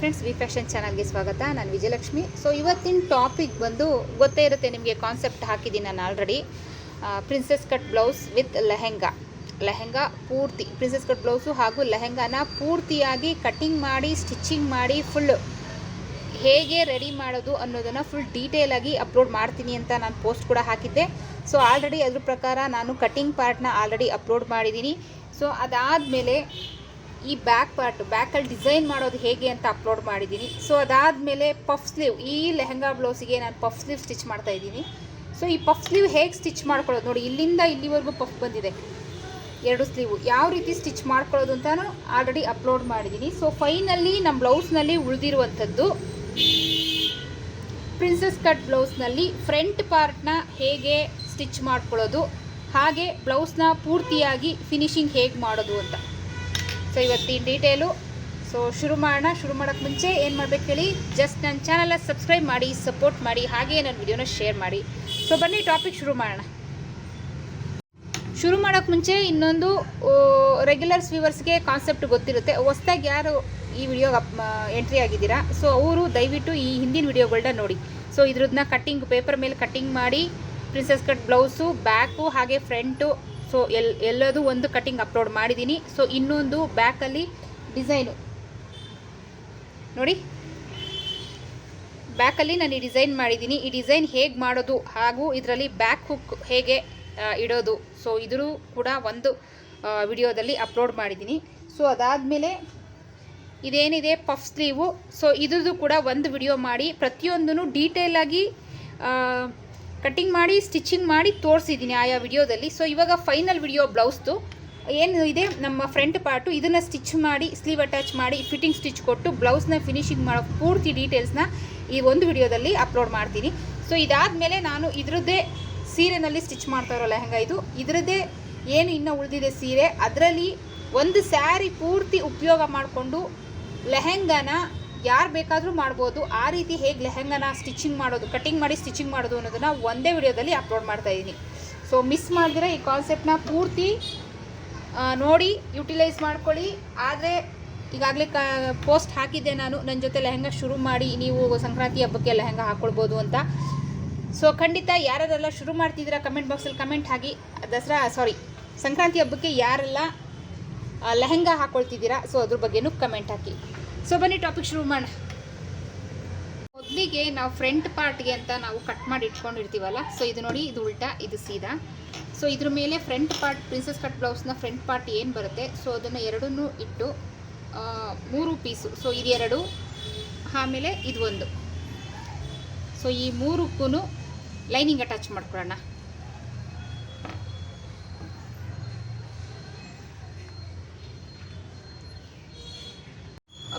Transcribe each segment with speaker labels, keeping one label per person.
Speaker 1: Friends V fashion ಚಾನಲ್ಗೆ ಸ್ವಾಗತ. ನಾನು ವಿಜಯಲಕ್ಷ್ಮಿ. ಸೊ ಇವತ್ತಿನ ಟಾಪಿಕ್ ಬಂದು ಗೊತ್ತೇ ಇರುತ್ತೆ ನಿಮಗೆ ಕಾನ್ಸೆಪ್ಟ್ ಹಾಕಿದ್ದೀನಿ ನಾನು already princess cut blouse with lehenga lehenga ಪೂರ್ತಿ ಪ್ರಿನ್ಸೆಸ್ ಕಟ್ ಬ್ಲೌಸು ಹಾಗೂ ಲೆಹೆಂಗಾನ ಪೂರ್ತಿಯಾಗಿ ಕಟ್ಟಿಂಗ್ ಮಾಡಿ ಸ್ಟಿಚಿಂಗ್ ಮಾಡಿ ಫುಲ್ ಹೇಗೆ ರೆಡಿ ಮಾಡೋದು ಅನ್ನೋದನ್ನು ಫುಲ್ ಡೀಟೇಲಾಗಿ ಅಪ್ಲೋಡ್ ಮಾಡ್ತೀನಿ ಅಂತ ನಾನು ಪೋಸ್ಟ್ ಕೂಡ ಹಾಕಿದ್ದೆ. ಸೊ ಆಲ್ರೆಡಿ ಅದ್ರ ಪ್ರಕಾರ ನಾನು ಕಟ್ಟಿಂಗ್ ಪಾರ್ಟ್ನ ಆಲ್ರೆಡಿ ಅಪ್ಲೋಡ್ ಮಾಡಿದ್ದೀನಿ. ಸೊ ಅದಾದಮೇಲೆ ಈ ಬ್ಯಾಕ್ ಪಾರ್ಟ್ ಬ್ಯಾಕಲ್ಲಿ ಡಿಸೈನ್ ಮಾಡೋದು ಹೇಗೆ ಅಂತ ಅಪ್ಲೋಡ್ ಮಾಡಿದ್ದೀನಿ. ಸೊ ಅದಾದಮೇಲೆ ಪಫ್ ಸ್ಲೀವ್ ಈ ಲೆಹಂಗಾ ಬ್ಲೌಸಿಗೆ ನಾನು ಪಫ್ ಸ್ಲೀವ್ ಸ್ಟಿಚ್ ಮಾಡ್ತಾ ಇದ್ದೀನಿ. ಸೊ ಈ ಪಫ್ ಸ್ಲೀವ್ ಹೇಗೆ ಸ್ಟಿಚ್ ಮಾಡ್ಕೊಳ್ಳೋದು? ನೋಡಿ, ಇಲ್ಲಿಂದ ಇಲ್ಲಿವರೆಗೂ ಪಫ್ ಬಂದಿದೆ. ಎರಡು ಸ್ಲೀವು ಯಾವ ರೀತಿ ಸ್ಟಿಚ್ ಮಾಡ್ಕೊಳ್ಳೋದು ಅಂತಾನು ಆಲ್ರೆಡಿ ಅಪ್ಲೋಡ್ ಮಾಡಿದ್ದೀನಿ. ಸೊ ಫೈನಲ್ಲಿ ನಮ್ಮ ಬ್ಲೌಸ್ನಲ್ಲಿ ಉಳಿದಿರುವಂಥದ್ದು ಪ್ರಿನ್ಸಸ್ ಕಟ್ ಬ್ಲೌಸ್ನಲ್ಲಿ ಫ್ರಂಟ್ ಪಾರ್ಟ್ನ ಹೇಗೆ ಸ್ಟಿಚ್ ಮಾಡ್ಕೊಳ್ಳೋದು? ಹಾಗೆ ಬ್ಲೌಸ್ನ ಪೂರ್ತಿಯಾಗಿ ಫಿನಿಶಿಂಗ್ ಹೇಗೆ ಮಾಡೋದು ಅಂತ. ಸೊ ಇವತ್ತಿನ ಡೀಟೇಲು ಸೊ ಶುರು ಮಾಡೋಣ. ಶುರು ಮಾಡೋಕ್ಕೆ ಮುಂಚೆ ಏನು ಮಾಡ್ಬೇಕು ಹೇಳಿ ಜಸ್ಟ್ ನನ್ನ ಚಾನಲ್ನ ಸಬ್ಸ್ಕ್ರೈಬ್ ಮಾಡಿ ಸಪೋರ್ಟ್ ಮಾಡಿ, ಹಾಗೆಯೇ ನನ್ನ ವಿಡಿಯೋನ ಶೇರ್ ಮಾಡಿ. ಸೊ ಬನ್ನಿ ಟಾಪಿಕ್ ಶುರು ಮಾಡೋಣ. ಶುರು ಮಾಡೋಕ್ಕೆ ಮುಂಚೆ ಇನ್ನೊಂದು ರೆಗ್ಯುಲರ್ಸ್ ವ್ಯೂವರ್ಸ್ಗೆ ಕಾನ್ಸೆಪ್ಟ್ ಗೊತ್ತಿರುತ್ತೆ. ಹೊಸ್ದಾಗಿ ಯಾರು ಈ ವಿಡಿಯೋಗೆ ಎಂಟ್ರಿ ಆಗಿದ್ದೀರಾ? ಸೊ ಅವರು ದಯವಿಟ್ಟು ಈ ಹಿಂದಿನ ವಿಡಿಯೋಗಳನ್ನ ನೋಡಿ. ಸೊ ಇದ್ರದ್ದನ್ನ ಕಟ್ಟಿಂಗ್ ಪೇಪರ್ ಮೇಲೆ ಕಟ್ಟಿಂಗ್ ಮಾಡಿ ಪ್ರಿನ್ಸೆಸ್ ಕಟ್ ಬ್ಲೌಸು ಬ್ಯಾಕು ಹಾಗೆ ಫ್ರಂಟು ಸೊ ಎಲ್, ಎಲ್ಲದೂ ಒಂದು ಕಟ್ಟಿಂಗ್ ಅಪ್ಲೋಡ್ ಮಾಡಿದ್ದೀನಿ ಸೊ ಇನ್ನೊಂದು ಬ್ಯಾಕಲ್ಲಿ ಡಿಸೈನು ನೋಡಿ. ಬ್ಯಾಕಲ್ಲಿ ನಾನು ಈ ಡಿಸೈನ್ ಮಾಡಿದ್ದೀನಿ ಈ ಡಿಸೈನ್ ಹೇಗೆ ಮಾಡೋದು ಹಾಗೂ ಇದರಲ್ಲಿ ಬ್ಯಾಕ್ ಹುಕ್ ಹೇಗೆ ಇಡೋದು. ಸೊ ಇದ್ರೂ ಕೂಡ ಒಂದು ವಿಡಿಯೋದಲ್ಲಿ ಅಪ್ಲೋಡ್ ಮಾಡಿದ್ದೀನಿ ಸೊ ಅದಾದಮೇಲೆ ಇದೇನಿದೆ ಪಫ್ ಸ್ಲೀವು ಸೊ ಇದ್ರದ್ದು ಕೂಡ ಒಂದು ವಿಡಿಯೋ ಮಾಡಿ ಪ್ರತಿಯೊಂದೂ ಡೀಟೇಲಾಗಿ ಕಟ್ಟಿಂಗ್ ಮಾಡಿ ಸ್ಟಿಚಿಂಗ್ ಮಾಡಿ ತೋರಿಸಿದ್ದೀನಿ ಆಯಾ ವಿಡಿಯೋದಲ್ಲಿ. ಸೊ ಇವಾಗ ಫೈನಲ್ ವಿಡಿಯೋ ಬ್ಲೌಸ್ದು ಏನು ಇದೆ? ನಮ್ಮ ಫ್ರಂಟ್ ಪಾರ್ಟು ಇದನ್ನು ಸ್ಟಿಚ್ ಮಾಡಿ ಸ್ಲೀವ್ ಅಟ್ಯಾಚ್ ಮಾಡಿ ಫಿಟ್ಟಿಂಗ್ ಸ್ಟಿಚ್ ಕೊಟ್ಟು ಬ್ಲೌಸ್ನ ಫಿನಿಶಿಂಗ್ ಮಾಡೋ ಪೂರ್ತಿ ಡೀಟೇಲ್ಸ್ನ ಈ ಒಂದು ವಿಡಿಯೋದಲ್ಲಿ ಅಪ್ಲೋಡ್ ಮಾಡ್ತೀನಿ. ಸೊ ಇದಾದಮೇಲೆ ನಾನು ಇದರದ್ದೇ ಸೀರೆನಲ್ಲಿ ಸ್ಟಿಚ್ ಮಾಡ್ತಾ ಇರೋ ಲೆಹಂಗಾ ಇದು? ಇದರದ್ದೇ ಏನು ಇನ್ನೂ ಉಳಿದಿದೆ ಸೀರೆ. ಅದರಲ್ಲಿ ಒಂದು ಸ್ಯಾರಿ ಪೂರ್ತಿ ಉಪಯೋಗ ಮಾಡಿಕೊಂಡು, ಲೆಹೆಂಗಾನ ಯಾರು ಬೇಕಾದರೂ ಮಾಡ್ಬೋದು. ಆ ರೀತಿ ಹೇಗೆ ಲೆಹೆಂಗಾನ ಸ್ಟಿಚಿಂಗ್ ಮಾಡೋದು ಕಟಿಂಗ್ ಮಾಡಿ ಸ್ಟಿಚಿಂಗ್ ಮಾಡೋದು ಅನ್ನೋದನ್ನು ಒಂದೇ ವಿಡಿಯೋದಲ್ಲಿ ಅಪ್ಲೋಡ್ ಮಾಡ್ತಾ ಇದ್ದೀನಿ ಸೊ ಮಿಸ್ ಮಾಡಿದ್ರೆ ಈ ಕಾನ್ಸೆಪ್ಟನ್ನ ಪೂರ್ತಿ ನೋಡಿ ಯುಟಿಲೈಸ್ ಮಾಡ್ಕೊಳ್ಳಿ. ಆದರೆ, ಈಗಾಗಲೇ ಕ ಪೋಸ್ಟ್ ಹಾಕಿದ್ದೆ ನಾನು. ನನ್ನ ಜೊತೆ ಲೆಹೆಂಗ ಶುರು ಮಾಡಿ, ನೀವು ಸಂಕ್ರಾಂತಿ ಹಬ್ಬಕ್ಕೆ ಲೆಹಂಗಾ ಹಾಕ್ಕೊಳ್ಬೋದು ಅಂತ. ಸೊ ಖಂಡಿತ ಯಾರೆಲ್ಲ ಶುರು ಮಾಡ್ತಿದ್ದೀರಾ ಕಮೆಂಟ್ ಬಾಕ್ಸಲ್ಲಿ ಕಮೆಂಟ್ ಹಾಕಿ. ದಸರಾ ಸಾರಿ ಸಂಕ್ರಾಂತಿ ಹಬ್ಬಕ್ಕೆ ಯಾರೆಲ್ಲ ಲೆಹೆಂಗ ಹಾಕ್ಕೊಳ್ತಿದ್ದೀರಾ ಸೊ ಅದ್ರ ಬಗ್ಗೆನೂ ಕಮೆಂಟ್ ಹಾಕಿ. ಸೊ ಬನ್ನಿ ಟಾಪಿಕ್ ಶುರು ಮಾಡೋಣ. ಮೊದಲಿಗೆ ನಾವು ಫ್ರಂಟ್ ಪಾರ್ಟ್ಗೆ ಅಂತ ನಾವು ಕಟ್ ಮಾಡಿ ಇಟ್ಕೊಂಡಿರ್ತೀವಲ್ಲ ಸೊ ಇದು ನೋಡಿ, ಇದು ಉಲ್ಟಾ, ಇದು ಸೀದಾ. ಸೊ ಇದ್ರ ಮೇಲೆ ಫ್ರಂಟ್ ಪಾರ್ಟ್ ಪ್ರಿನ್ಸಸ್ ಕಟ್ ಬ್ಲೌಸ್ನ ಫ್ರಂಟ್ ಪಾರ್ಟ್ ಏನು ಬರುತ್ತೆ? ಸೊ ಅದನ್ನು ಎರಡನ್ನೂ ಇಟ್ಟು ಮೂರು ಪೀಸು ಸೊ ಇದು ಎರಡು, ಆಮೇಲೆ ಇದು ಒಂದು. ಸೊ ಈ ಮೂರಕ್ಕೂ ಲೈನಿಂಗ್ ಅಟ್ಯಾಚ್ ಮಾಡ್ಕೊಳ್ಳೋಣ.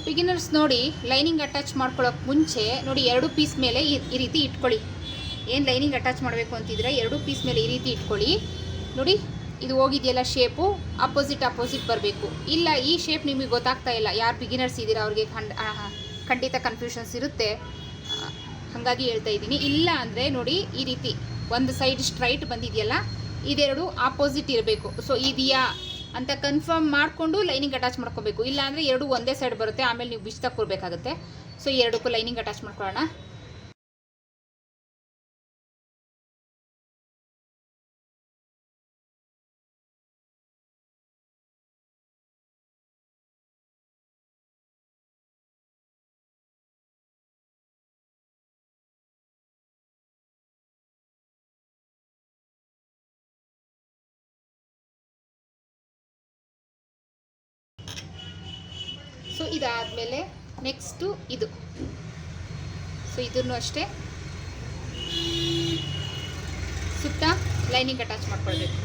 Speaker 1: ಬಿಗಿನರ್ಸ್ ನೋಡಿ ಲೈನಿಂಗ್ ಅಟ್ಯಾಚ್ ಮಾಡ್ಕೊಳ್ಳೋಕೆ ಮುಂಚೆ ನೋಡಿ ಎರಡು ಪೀಸ್ ಮೇಲೆ ಈ ರೀತಿ ಇಟ್ಕೊಳ್ಳಿ. ಏನು ಲೈನಿಂಗ್ ಅಟ್ಯಾಚ್ ಮಾಡಬೇಕು ಅಂತಿದ್ರೆ ಎರಡು ಪೀಸ್ ಮೇಲೆ ಈ ರೀತಿ ಇಟ್ಕೊಳ್ಳಿ. ನೋಡಿ, ಇದು ಹೋಗಿದೆಯಲ್ಲ ಶೇಪು ಅಪೋಸಿಟ್ ಅಪೋಸಿಟ್ ಬರಬೇಕು. ಇಲ್ಲ, ಈ ಶೇಪ್ ನಿಮಗೆ ಗೊತ್ತಾಗ್ತಾ ಇಲ್ಲ. ಯಾರು ಬಿಗಿನರ್ಸ್ ಇದ್ದೀರಾ ಅವ್ರಿಗೆ ಖಂಡಿತ ಕನ್ಫ್ಯೂಷನ್ಸ್ ಇರುತ್ತೆ. ಹಾಗಾಗಿ ಹೇಳ್ತಾ ಇದ್ದೀನಿ. ಇಲ್ಲ ಅಂದರೆ ನೋಡಿ, ಈ ರೀತಿ ಒಂದು ಸೈಡ್ ಸ್ಟ್ರೈಟ್ ಬಂದಿದೆಯಲ್ಲ, ಇದೆರಡು ಆಪೋಸಿಟ್ ಇರಬೇಕು. ಸೊ ಇದೆಯಾ ಅಂತ ಕನ್ಫರ್ಮ್ ಮಾಡಿಕೊಂಡು ಲೈನಿಂಗ್ ಅಟ್ಯಾಚ್ ಮಾಡ್ಕೋಬೇಕು. ಇಲ್ಲಾಂದರೆ ಎರಡು ಒಂದೇ ಸೈಡ್ ಬರುತ್ತೆ, ಆಮೇಲೆ ನೀವು ಬಿಚ್ಚಿ ಕೊಡಬೇಕಾಗುತ್ತೆ ಸೊ ಎರಡಕ್ಕೂ ಲೈನಿಂಗ್ ಅಟ್ಯಾಚ್ ಮಾಡ್ಕೊಳ್ಳೋಣ. ಇದಾದಮೇಲೆ ನೆಕ್ಸ್ಟು ಇದು. ಸೊ ಇದನ್ನು ಅಷ್ಟೇ ಸುತ್ತ ಲೈನಿಂಗ್ ಅಟ್ಯಾಚ್ ಮಾಡ್ಕೊಳ್ಬೇಕು.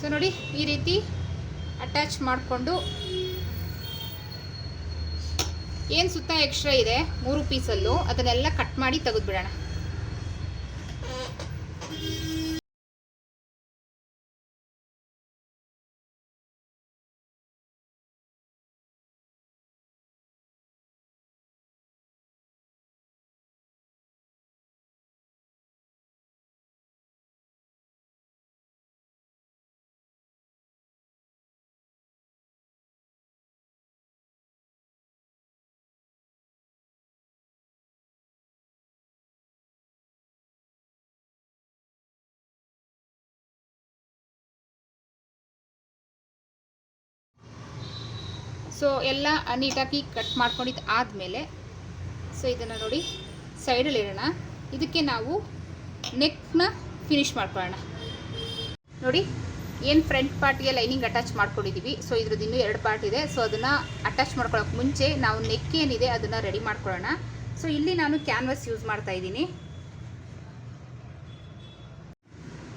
Speaker 1: ಸೊ ನೋಡಿ ಈ ರೀತಿ ಅಟ್ಯಾಚ್ ಮಾಡಿಕೊಂಡು ಏನು ಸುತ್ತ ಎಕ್ಸ್ಟ್ರಾ ಇದೆ? ಮೂರು ಪೀಸಲ್ಲೂ ಅದನ್ನೆಲ್ಲ ಕಟ್ ಮಾಡಿ ತೆಗೆದುಬಿಡೋಣ. ಸೊ ಎಲ್ಲ ನೀಟಾಗಿ ಕಟ್ ಮಾಡ್ಕೊಂಡಿದ್ದು ಆದಮೇಲೆ ಸೊ ಇದನ್ನು ನೋಡಿ ಸೈಡಲ್ಲಿ ಇಡೋಣ. ಇದಕ್ಕೆ ನಾವು ನೆಕ್ನ ಫಿನಿಶ್ ಮಾಡ್ಕೊಳ್ಳೋಣ. ನೋಡಿ, ಏನು ಫ್ರಂಟ್ ಪಾರ್ಟಿಗೆ ಲೈನಿಂಗ್ ಅಟ್ಯಾಚ್ ಮಾಡ್ಕೊಂಡಿದ್ದೀವಿ ಸೊ ಇದ್ರದ್ದು ಇನ್ನೂ ಎರಡು ಪಾರ್ಟ್ ಇದೆ. ಸೊ ಅದನ್ನು ಅಟ್ಯಾಚ್ ಮಾಡ್ಕೊಳ್ಳೋಕೆ ಮುಂಚೆ ನಾವು ನೆಕ್ ಏನಿದೆ ಅದನ್ನು ರೆಡಿ ಮಾಡ್ಕೊಳ್ಳೋಣ. ಸೊ ಇಲ್ಲಿ ನಾನು ಕ್ಯಾನ್ವಸ್ ಯೂಸ್ ಮಾಡ್ತಾ ಇದ್ದೀನಿ.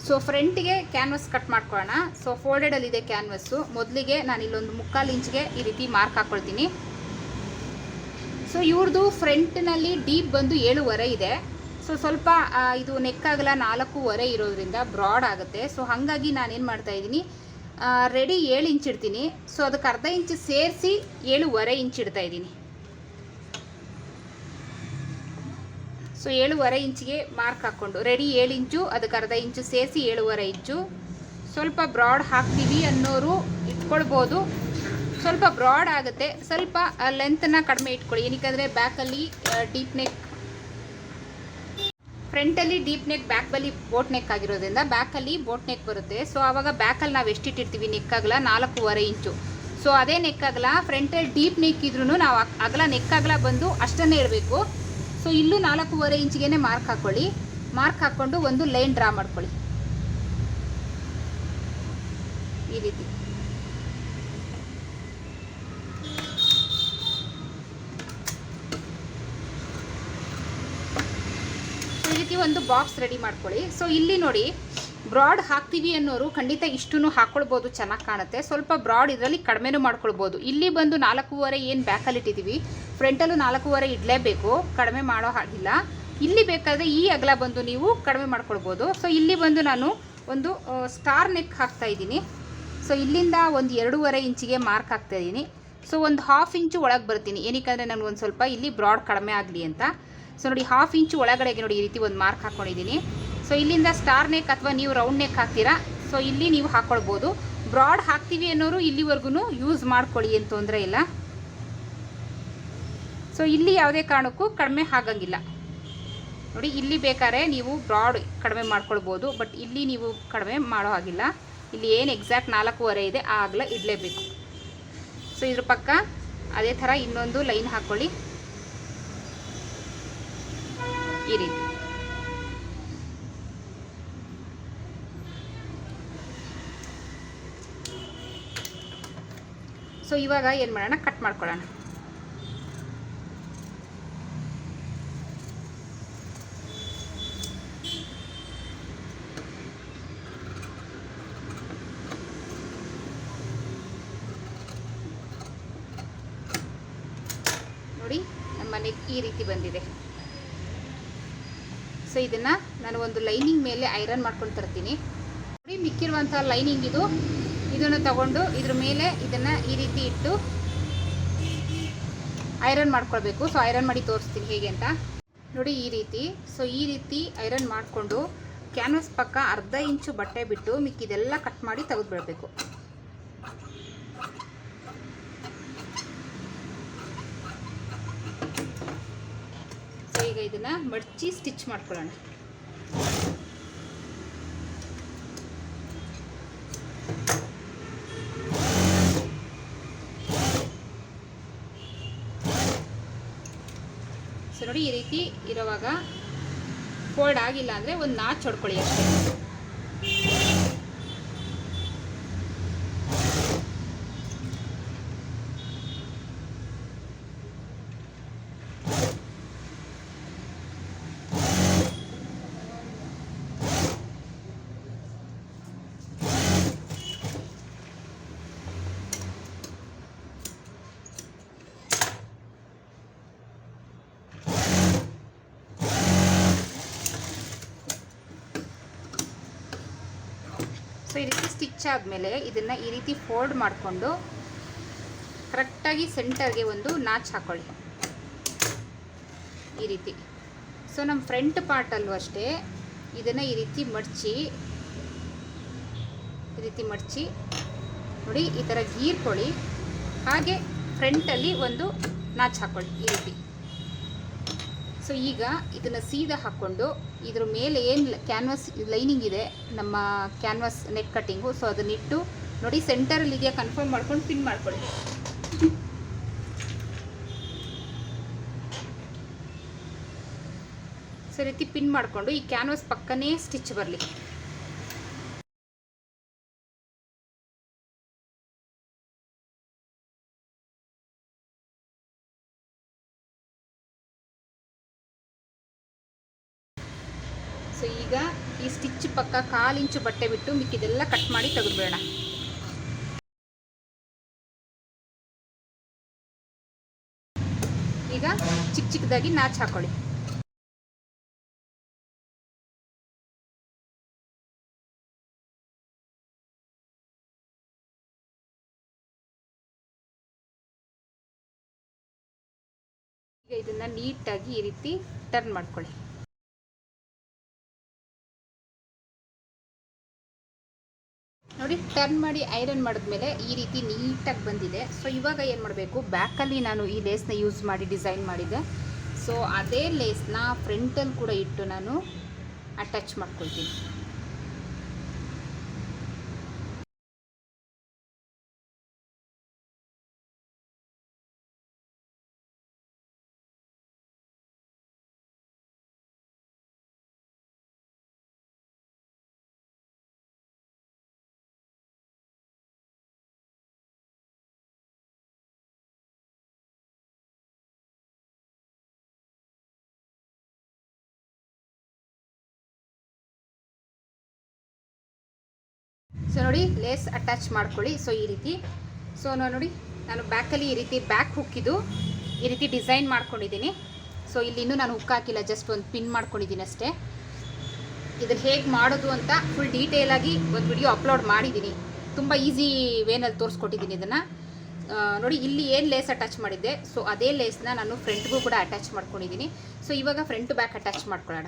Speaker 1: ಸೊ ಫ್ರಂಟಿಗೆ ಕ್ಯಾನ್ವಸ್ ಕಟ್ ಮಾಡ್ಕೊಳ್ಳೋಣ. ಸೊ ಫೋಲ್ಡೆಡಲ್ಲಿದೆ ಕ್ಯಾನ್ವಸ್ಸು ಮೊದಲಿಗೆ ನಾನು ಇಲ್ಲೊಂದು ಮುಕ್ಕಾಲು ಇಂಚ್ಗೆ ಈ ರೀತಿ ಮಾರ್ಕ್ ಹಾಕ್ಕೊಳ್ತೀನಿ ಸೊ ಇವ್ರದ್ದು ಫ್ರಂಟ್ನಲ್ಲಿ ಡೀಪ್ ಬಂದು ಏಳುವರೆ ಇದೆ. ಸೊ ಸ್ವಲ್ಪ ಇದು ನೆಕ್ ಆಗಲ ನಾಲ್ಕೂವರೆ ಇರೋದ್ರಿಂದ ಬ್ರಾಡ್ ಆಗುತ್ತೆ. ಸೊ ಹಾಗಾಗಿ ನಾನೇನು ಮಾಡ್ತಾ ಇದ್ದೀನಿ? ರೆಡಿ ಏಳು ಇಂಚ್ ಇಡ್ತೀನಿ. ಸೊ ಅದಕ್ಕೆ ಅರ್ಧ ಇಂಚ್ ಸೇರಿಸಿ ಏಳುವರೆ ಇಂಚ್ ಇಡ್ತಾ ಸೊ ಏಳುವರೆ ಇಂಚಿಗೆ ಮಾರ್ಕ್ ಹಾಕ್ಕೊಂಡು. ರೆಡಿ ಏಳು ಇಂಚು, ಅದಕ್ಕೆ ಅರ್ಧ ಇಂಚು ಸೇರಿಸಿ ಏಳುವರೆ ಇಂಚು. ಸ್ವಲ್ಪ ಬ್ರಾಡ್ ಹಾಕ್ತೀವಿ ಅನ್ನೋರು ಇಟ್ಕೊಳ್ಬೋದು. ಸ್ವಲ್ಪ ಬ್ರಾಡ್ ಆಗುತ್ತೆ. ಸ್ವಲ್ಪ ಲೆಂತನ್ನು ಕಡಿಮೆ ಇಟ್ಕೊಳ್ಳಿ. ಏನಕ್ಕೆ ಬ್ಯಾಕಲ್ಲಿ ಡೀಪ್ ನೆಕ್ ಫ್ರಂಟಲ್ಲಿ ಡೀಪ್ ನೆಕ್ ಬ್ಯಾಕಲ್ಲಿ ಬೋಟ್ ನೆಕ್ ಆಗಿರೋದ್ರಿಂದ ಬ್ಯಾಕಲ್ಲಿ ಬೋಟ್ ನೆಕ್ ಬರುತ್ತೆ. ಸೊ ಆವಾಗ ಬ್ಯಾಕಲ್ಲಿ ನಾವು ಎಷ್ಟಿಟ್ಟಿರ್ತೀವಿ ನೆಕ್ ಅಗಲ ನಾಲ್ಕೂವರೆ ಇಂಚು. ಸೊ ಅದೇ ನೆಕ್ ಅಗಲ ಫ್ರಂಟಲ್ಲಿ ಡೀಪ್ ನೆಕ್ ಇದ್ರೂ ನಾವು ಅಗಲ ನೆಕ್ ಅಗಲ ಬಂದು ಅಷ್ಟನ್ನೇ ಇರಬೇಕು ಸೊ ಇಲ್ಲೂ ನಾಲ್ಕೂವರೆ ಇಂಚಿಗೆ ಮಾರ್ಕ್ ಹಾಕ್ಕೊಳ್ಳಿ ಮಾರ್ಕ್ ಹಾಕ್ಕೊಂಡು ಒಂದು ಲೈನ್ ಡ್ರಾ ಮಾಡ್ಕೊಳ್ಳಿ. ಈ ರೀತಿ. ಈ ರೀತಿ ಒಂದು ಬಾಕ್ಸ್ ರೆಡಿ ಮಾಡ್ಕೊಳ್ಳಿ. ಸೊ ಇಲ್ಲಿ ನೋಡಿ ಬ್ರಾಡ್ ಹಾಕ್ತೀವಿ ಅನ್ನೋರು ಖಂಡಿತ ಇಷ್ಟೂ ಹಾಕ್ಕೊಳ್ಬೋದು ಚೆನ್ನಾಗಿ ಕಾಣುತ್ತೆ. ಸ್ವಲ್ಪ ಬ್ರಾಡ್ ಇದರಲ್ಲಿ ಕಡಿಮೆನೂ ಮಾಡ್ಕೊಳ್ಬೋದು. ಇಲ್ಲಿ ಬಂದು ನಾಲ್ಕೂವರೆ ಏನು ಬ್ಯಾಕಲ್ಲಿ ಇಟ್ಟಿದ್ದೀವಿ. ಫ್ರಂಟಲ್ಲೂ ನಾಲ್ಕೂವರೆ ಇಡಲೇಬೇಕು. ಕಡಿಮೆ ಮಾಡೋ ಹಾಗಿಲ್ಲ. ಇಲ್ಲಿ ಬೇಕಾದರೆ ಈ ಅಗಲ ಬಂದು ನೀವು ಕಡಿಮೆ ಮಾಡ್ಕೊಳ್ಬೋದು. ಸೊ ಇಲ್ಲಿ ಬಂದು ನಾನು ಒಂದು ಸ್ಟಾರ್ ನೆಕ್ ಹಾಕ್ತಾ ಇದ್ದೀನಿ. ಸೊ ಇಲ್ಲಿಂದ ಒಂದು ಎರಡೂವರೆ ಇಂಚಿಗೆ ಮಾರ್ಕ್ ಹಾಕ್ತಾ ಇದ್ದೀನಿ. ಸೊ ಒಂದು ಹಾಫ್ ಇಂಚು ಒಳಗೆ ಬರ್ತೀನಿ. ಏನಕ್ಕೆ ನನಗೆ ಒಂದು ಸ್ವಲ್ಪ ಇಲ್ಲಿ ಬ್ರಾಡ್ ಕಡಿಮೆ ಆಗಲಿ ಅಂತ. ಸೊ ನೋಡಿ ಹಾಫ್ ಇಂಚು ಒಳಗಡೆಗೆ ನೋಡಿ ಈ ರೀತಿ ಒಂದು ಮಾರ್ಕ್ ಹಾಕ್ಕೊಂಡಿದ್ದೀನಿ ಸೊ ಇಲ್ಲಿಂದ ಸ್ಟಾರ್ ನೆಕ್ ಅಥವಾ ನೀವು ರೌಂಡ್ ನೆಕ್ ಹಾಕ್ತೀರಾ? ಸೊ ಇಲ್ಲಿ ನೀವು ಹಾಕ್ಕೊಳ್ಬೋದು ಬ್ರಾಡ್ ಹಾಕ್ತೀವಿ ಅನ್ನೋರು ಇಲ್ಲಿವರೆಗೂ ಯೂಸ್ ಮಾಡ್ಕೊಳ್ಳಿ ಏನು ತೊಂದರೆ ಇಲ್ಲ. ಸೊ ಇಲ್ಲಿ ಯಾವುದೇ ಕಾರಣಕ್ಕೂ ಕಡಿಮೆ ಆಗಂಗಿಲ್ಲ. ನೋಡಿ, ಇಲ್ಲಿ ಬೇಕಾದ್ರೆ ನೀವು ಬ್ರಾಡ್ ಕಡಿಮೆ ಮಾಡ್ಕೊಳ್ಬೋದು ಬಟ್ ಇಲ್ಲಿ ನೀವು ಕಡಿಮೆ ಮಾಡೋ ಹಾಗಿಲ್ಲ. ಇಲ್ಲಿ ಏನು ಎಕ್ಸಾಕ್ಟ್ ನಾಲ್ಕೂವರೆ ಇದೆ ಆ ಅಗಲ ಇಡಲೇಬೇಕು. ಸೊ ಇದ್ರ ಪಕ್ಕ ಅದೇ ಥರ ಇನ್ನೊಂದು ಲೈನ್ ಹಾಕ್ಕೊಳ್ಳಿ ಈ ರೀತಿ. ಸೊ ಇವಾಗ ಏನು ಮಾಡೋಣ? ಕಟ್ ಮಾಡ್ಕೊಳ್ಳೋಣ ನೋಡಿ ನೆಕ್ ಈ ರೀತಿ ಬಂದಿದೆ. ಸೊ ಇದನ್ನು ನಾನು ಒಂದು ಲೈನಿಂಗ್ ಮೇಲೆ ಐರನ್ ಮಾಡ್ಕೊಂಡು ತರ್ತೀನಿ. ನೋಡಿ ಮಿಕ್ಕಿರುವಂಥ ಲೈನಿಂಗ್ ಇದು. ಇದನ್ನು ತಗೊಂಡು ಇದ್ರ ಮೇಲೆ ಇದನ್ನು ಈ ರೀತಿ ಇಟ್ಟು ಐರನ್ ಮಾಡ್ಕೊಳ್ಬೇಕು. ಸೊ ಐರನ್ ಮಾಡಿ ತೋರಿಸ್ತೀನಿ ಹೇಗೆ ಅಂತ. ನೋಡಿ, ಈ ರೀತಿ. ಸೊ ಈ ರೀತಿ ಐರನ್ ಮಾಡಿಕೊಂಡು ಕ್ಯಾನ್ವಸ್ ಪಕ್ಕ ಅರ್ಧ ಇಂಚು ಬಟ್ಟೆ ಬಿಟ್ಟು ಮಿಕ್ಕಿದೆಲ್ಲ ಕಟ್ ಮಾಡಿ ತೆಗೆದುಬಿಡಬೇಕು. ಸೊ ಈಗ ಇದನ್ನ ಮಡಚಿ ಸ್ಟಿಚ್ ಮಾಡ್ಕೊಳ್ಳೋಣ. ಸೊ ನೋಡಿ ಈ ರೀತಿ ಇರುವಾಗ ಫೋಲ್ಡ್ ಆಗಿಲ್ಲ ಅಂದರೆ ಒಂದು ನಾಚ್ ಹೊಡ್ಕೊಳ್ಳಿ ಅಷ್ಟೇ. ಸ್ಟಿಚ್ ಆದಮೇಲೆ ಇದನ್ನು ಈ ರೀತಿ ಫೋಲ್ಡ್ ಮಾಡಿಕೊಂಡು ಕರೆಕ್ಟಾಗಿ ಸೆಂಟರ್ಗೆ ಒಂದು ನಾಚ್ ಹಾಕ್ಕೊಳ್ಳಿ ಈ ರೀತಿ. ಸೊ ನಮ್ಮ ಫ್ರಂಟ್ ಪಾರ್ಟಲ್ಲೂ ಅಷ್ಟೇ ಇದನ್ನು ಈ ರೀತಿ ಮಡಚಿ, ಈ ರೀತಿ ಮಡಚಿ ನೋಡಿ ಈ ಥರ ಗೀರ್ಕೊಳ್ಳಿ. ಹಾಗೆ ಫ್ರಂಟಲ್ಲಿ ಒಂದು ನಾಚ್ ಹಾಕ್ಕೊಳ್ಳಿ ಈ ರೀತಿ. ಸೊ ಈಗ ಇದನ್ನು ಸೀದಾ ಹಾಕ್ಕೊಂಡು ಇದ್ರ ಮೇಲೆ ಏನು ಕ್ಯಾನ್ವಾಸ್ ಲೈನಿಂಗ್ ಇದೆ, ನಮ್ಮ ಕ್ಯಾನ್ವಸ್ ನೆಟ್ ಕಟ್ಟಿಂಗು ಸೊ ಅದನ್ನಿಟ್ಟು ನೋಡಿ ಸೆಂಟರಲ್ಲಿ ಇದೆಯಾ ಕನ್ಫರ್ಮ್ ಮಾಡ್ಕೊಂಡು ಪಿನ್ ಮಾಡ್ಕೊಳ್ಳಿ. ಸರಿ ಪಿನ್ ಮಾಡಿಕೊಂಡು ಈ ಕ್ಯಾನ್ವಸ್ ಪಕ್ಕನೇ ಸ್ಟಿಚ್ ಬರಲಿ. ಈ ಸ್ಟಿಚ್ ಪಕ್ಕ ಕಾಲು ಇಂಚು ಬಟ್ಟೆ ಬಿಟ್ಟು ಮಿಕ್ಕಿದೆಲ್ಲ ಕಟ್ ಮಾಡಿ ತೆಗೆದುಬೇಡ ಈಗ ಚಿಕ್ಕ ಚಿಕ್ಕದಾಗಿ ನಾಚ್ ಹಾಕೊಳ್ಳಿ. ಈಗ ಇದನ್ನ ನೀಟಾಗಿ ಈ ರೀತಿ ಟರ್ನ್ ಮಾಡ್ಕೊಳ್ಳಿ. ನೋಡಿ ಟರ್ನ್ ಮಾಡಿ ಐರನ್ ಮಾಡಿದ್ಮೇಲೆ ಈ ರೀತಿ ನೀಟಾಗಿ ಬಂದಿದೆ. ಸೊ ಇವಾಗ ಏನು ಮಾಡಬೇಕು? ಬ್ಯಾಕಲ್ಲಿ ನಾನು ಈ ಲೇಸ್ನ ಯೂಸ್ ಮಾಡಿ ಡಿಸೈನ್ ಮಾಡಿದ್ದೆ. ಸೊ ಅದೇ ಲೇಸ್ನ ಫ್ರಂಟಲ್ಲಿ ಕೂಡ ಇಟ್ಟು ನಾನು ಅಟ್ಯಾಚ್ ಮಾಡ್ಕೊಳ್ತೀನಿ. ಸೊ ನೋಡಿ ಲೇಸ್ ಅಟ್ಯಾಚ್ ಮಾಡ್ಕೊಳ್ಳಿ. ಸೊ ಈ ರೀತಿ. ಸೊ ನೋಡಿ, ನಾನು ಬ್ಯಾಕಲ್ಲಿ ಈ ರೀತಿ ಬ್ಯಾಕ್ ಹುಕ್ಕಿದ್ದು ಈ ರೀತಿ ಡಿಸೈನ್ ಮಾಡ್ಕೊಂಡಿದ್ದೀನಿ. ಸೊ ಇಲ್ಲಿ ಇನ್ನೂ ನಾನು ಹುಕ್ ಹಾಕಿಲ್ಲ ಜಸ್ಟ್ ಒಂದು ಪಿನ್ ಮಾಡ್ಕೊಂಡಿದ್ದೀನಿ ಅಷ್ಟೇ. ಇದನ್ನು ಹೇಗೆ ಮಾಡೋದು ಅಂತ ಫುಲ್ ಡೀಟೇಲಾಗಿ ಒಂದು ವಿಡಿಯೋ ಅಪ್ಲೋಡ್ ಮಾಡಿದ್ದೀನಿ. ತುಂಬ ಈಸಿ ವೇನಲ್ಲಿ ತೋರಿಸ್ಕೊಟ್ಟಿದ್ದೀನಿ ಇದನ್ನು. ನೋಡಿ, ಇಲ್ಲಿ ಏನು ಲೇಸ್ ಅಟ್ಯಾಚ್ ಮಾಡಿದ್ದೆ ಸೊ ಅದೇ ಲೇಸ್ನ ನಾನು ಫ್ರಂಟ್ಗೂ ಕೂಡ ಅಟ್ಯಾಚ್ ಮಾಡ್ಕೊಂಡಿದ್ದೀನಿ. ಸೊ ಇವಾಗ ಫ್ರಂಟ್ ಬ್ಯಾಕ್ ಅಟ್ಯಾಚ್ ಮಾಡ್ಕೊಳ್ಳೋಣ.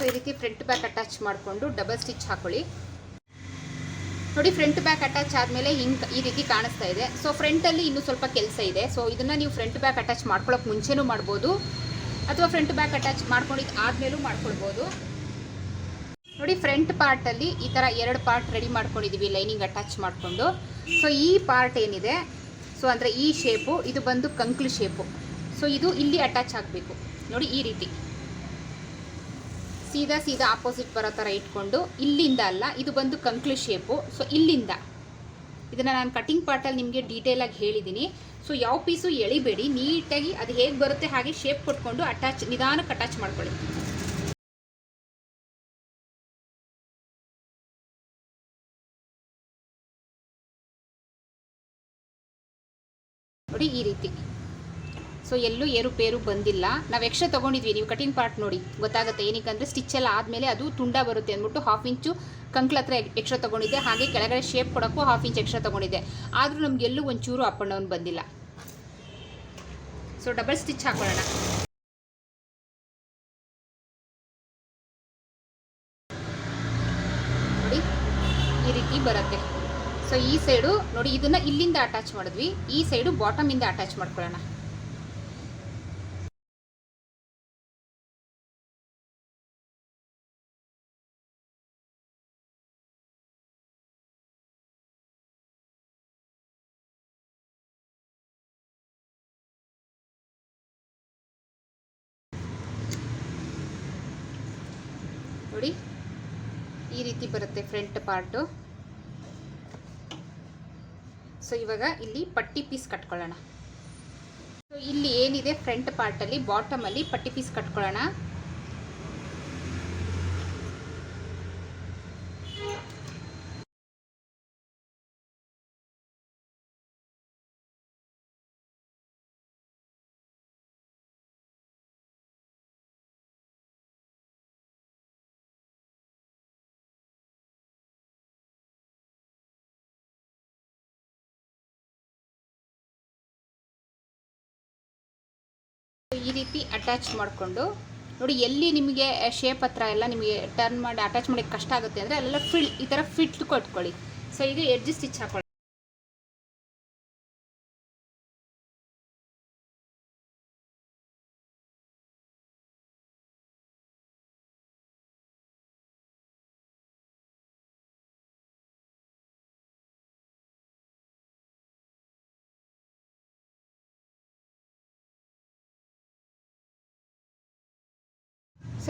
Speaker 1: ಸೊ ಈ ರೀತಿ ಫ್ರಂಟ್ ಬ್ಯಾಕ್ ಅಟ್ಯಾಚ್ ಮಾಡಿಕೊಂಡು ಡಬಲ್ ಸ್ಟಿಚ್ ಹಾಕೊಳ್ಳಿ. ನೋಡಿ ಫ್ರಂಟ್ ಬ್ಯಾಕ್ ಅಟ್ಯಾಚ್ ಆದಮೇಲೆ ಹಿಂಗೆ ಈ ರೀತಿ ಕಾಣಿಸ್ತಾ ಇದೆ. ಸೊ ಫ್ರಂಟಲ್ಲಿ ಇನ್ನೂ ಸ್ವಲ್ಪ ಕೆಲಸ ಇದೆ. ಸೊ ಇದನ್ನು ನೀವು ಫ್ರಂಟ್ ಬ್ಯಾಕ್ ಅಟ್ಯಾಚ್ ಮಾಡ್ಕೊಳ್ಳೋಕೆ ಮುಂಚೆನೂ ಮಾಡ್ಬೋದು. ಅಥವಾ ಫ್ರಂಟ್ ಬ್ಯಾಕ್ ಅಟ್ಯಾಚ್ ಮಾಡ್ಕೊಂಡಿದ್ದು ಆದಮೇಲೂ ಮಾಡ್ಕೊಳ್ಬೋದು. ನೋಡಿ ಫ್ರಂಟ್ ಪಾರ್ಟಲ್ಲಿ ಈ ಥರ ಎರಡು ಪಾರ್ಟ್ ರೆಡಿ ಮಾಡ್ಕೊಂಡಿದ್ದೀವಿ ಲೈನಿಂಗ್ ಅಟ್ಯಾಚ್ ಮಾಡಿಕೊಂಡು. ಸೊ ಈ ಪಾರ್ಟ್ ಏನಿದೆ? ಸೊ ಅಂದರೆ ಈ ಶೇಪು ಇದು ಬಂದು ಕಂಕ್ಲು ಶೇಪು ಸೊ ಇದು ಇಲ್ಲಿ ಅಟ್ಯಾಚ್ ಆಗಬೇಕು. ನೋಡಿ ಈ ರೀತಿ. ಸೀದಾ ಸೀದಾ ಆಪೋಸಿಟ್ ಬರೋ ಥರ ಇಟ್ಕೊಂಡು ಇಲ್ಲಿಂದ ಅಲ್ಲ, ಇದು ಬಂದು ಕಂಕ್ಲು ಶೇಪು ಸೊ ಇಲ್ಲಿಂದ. ಇದನ್ನು ನಾನು ಕಟಿಂಗ್ ಪಾರ್ಟಲ್ಲಿ ನಿಮಗೆ ಡೀಟೇಲಾಗಿ ಹೇಳಿದ್ದೀನಿ ಸೊ ಯಾವ ಪೀಸು ಎಳಿಬೇಡಿ, ನೀಟಾಗಿ ಅದು ಹೇಗೆ ಬರುತ್ತೆ ಹಾಗೆ ಶೇಪ್ ಕೊಟ್ಕೊಂಡು ಅಟ್ಯಾಚ್ ನಿಧಾನಕ್ಕೆ ಅಟ್ಯಾಚ್ ಮಾಡ್ಕೊಳ್ಳಿ. ನೋಡಿ ಈ ರೀತಿ. ಸೊ ಎಲ್ಲೂ ಏರುಪೇರು ಬಂದಿಲ್ಲ. ನಾವು ಎಕ್ಸ್ಟ್ರಾ ತೊಗೊಂಡಿದ್ವಿ. ನೀವು ಕಟಿಂಗ್ ಪಾರ್ಟ್ ನೋಡಿ, ಗೊತ್ತಾಗುತ್ತೆ ಏನಕ್ಕೆ ಅಂದರೆ ಸ್ಟಿಚ್ ಎಲ್ಲ ಆದಮೇಲೆ ಅದು ತುಂಡ ಬರುತ್ತೆ ಅಂದ್ಬಿಟ್ಟು ಹಾಫ್ ಇಂಚು ಕಂಕ್ಲ ಹತ್ರ ಎಕ್ಸ್ಟ್ರಾ ತೊಗೊಂಡಿದ್ದೆ. ಹಾಗೆ ಕೆಳಗಡೆ ಶೇಪ್ ಕೊಡೋಕ್ಕೂ ಹಾಫ್ ಇಂಚ್ ಎಕ್ಸ್ಟ್ರಾ ತೊಗೊಂಡಿದ್ದೆ. ಆದರೂ ನಮ್ಗೆ ಎಲ್ಲೂ ಒಂಚೂರು ಅಪ್ ಆ್ಯಂಡ್ ಡೌನ್ ಬಂದಿಲ್ಲ. ಸೊ ಡಬಲ್ ಸ್ಟಿಚ್ ಹಾಕೊಳ್ಳೋಣ. ಈ ರೀತಿ ಬರುತ್ತೆ. ಸೊ ಈ ಸೈಡು ನೋಡಿ, ಇದನ್ನ ಇಲ್ಲಿಂದ ಅಟ್ಯಾಚ್ ಮಾಡಿದ್ವಿ. ಈ ಸೈಡು ಬಾಟಮ್ ಇಂದ ಅಟ್ಯಾಚ್ ಮಾಡ್ಕೊಳ್ಳೋಣ. ನೋಡಿ. ಈ ರೀತಿ ಬರುತ್ತೆ ಫ್ರಂಟ್ ಪಾರ್ಟು. ಸೊ ಇವಾಗ ಇಲ್ಲಿ ಪಟ್ಟಿ ಪೀಸ್ ಕಟ್ಕೊಳ್ಳೋಣ. ಸೊ ಇಲ್ಲಿ ಏನಿದೆ? ಫ್ರಂಟ್ ಪಾರ್ಟಲ್ಲಿ, ಬಾಟಮಲ್ಲಿ ಪಟ್ಟಿ ಪೀಸ್ ಕಟ್ಕೊಳ್ಳೋಣ. ಈ ರೀತಿ ಅಟ್ಯಾಚ್ ಮಾಡಿಕೊಂಡು, ನೋಡಿ ಎಲ್ಲಿ ನಿಮಗೆ ಶೇಪ್ ಹತ್ರ ಎಲ್ಲ ನಿಮಗೆ ಟರ್ನ್ ಮಾಡಿ ಅಟ್ಯಾಚ್ ಮಾಡೋಕ್ಕೆ ಕಷ್ಟ ಆಗುತ್ತೆ ಅಂದರೆ ಅಲ್ಲೆಲ್ಲ ಫಿಲ್ ಈ ಥರ ಫಿಟ್ ಕೊಟ್ಕೊಳ್ಳಿ. ಸೊ ಈಗ ಎಡ್ಜ್ ಸ್ಟಿಚ್ ಹಾಕೊಳ್ಳಿ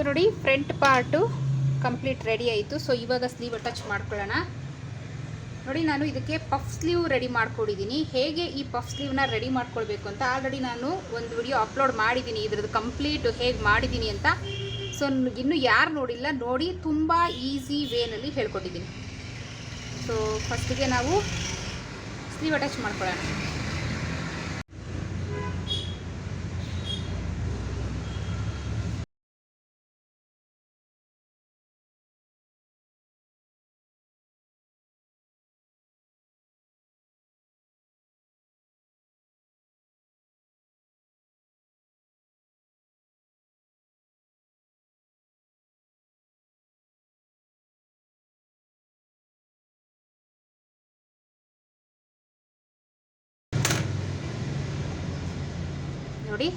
Speaker 1: ಸೊ ನೋಡಿ ಫ್ರಂಟ್ ಪಾರ್ಟು ಕಂಪ್ಲೀಟ್ ರೆಡಿ ಆಯಿತು. ಸೊ ಇವಾಗ ಸ್ಲೀವ್ ಟಚ್ ಮಾಡ್ಕೊಳ್ಳೋಣ. ನೋಡಿ, ನಾನು ಇದಕ್ಕೆ ಪಫ್ ಸ್ಲೀವ್ ರೆಡಿ ಮಾಡ್ಕೊಂಡಿದ್ದೀನಿ ಹೇಗೆ ಈ ಪಫ್ ಸ್ಲೀವ್ನ ರೆಡಿ ಮಾಡ್ಕೊಳ್ಬೇಕು ಅಂತ ಆಲ್ರೆಡಿ ನಾನು ಒಂದು ವಿಡಿಯೋ ಅಪ್ಲೋಡ್ ಮಾಡಿದ್ದೀನಿ ಇದ್ರದ್ದು ಕಂಪ್ಲೀಟ್ ಹೇಗೆ ಮಾಡಿದ್ದೀನಿ ಅಂತ. ಸೊ ಇನ್ನೂ ಯಾರು ನೋಡಿಲ್ಲ, ನೋಡಿ ತುಂಬ ಈಸಿ ವೇನಲ್ಲಿ ಹೇಳ್ಕೊಟ್ಟಿದ್ದೀನಿ ಸೊ ಫಸ್ಟಿಗೆ ನಾವು ಸ್ಲೀವ್ ಅಟ್ಯಾಚ್ ಮಾಡ್ಕೊಳ್ಳೋಣ ನೋಡಿ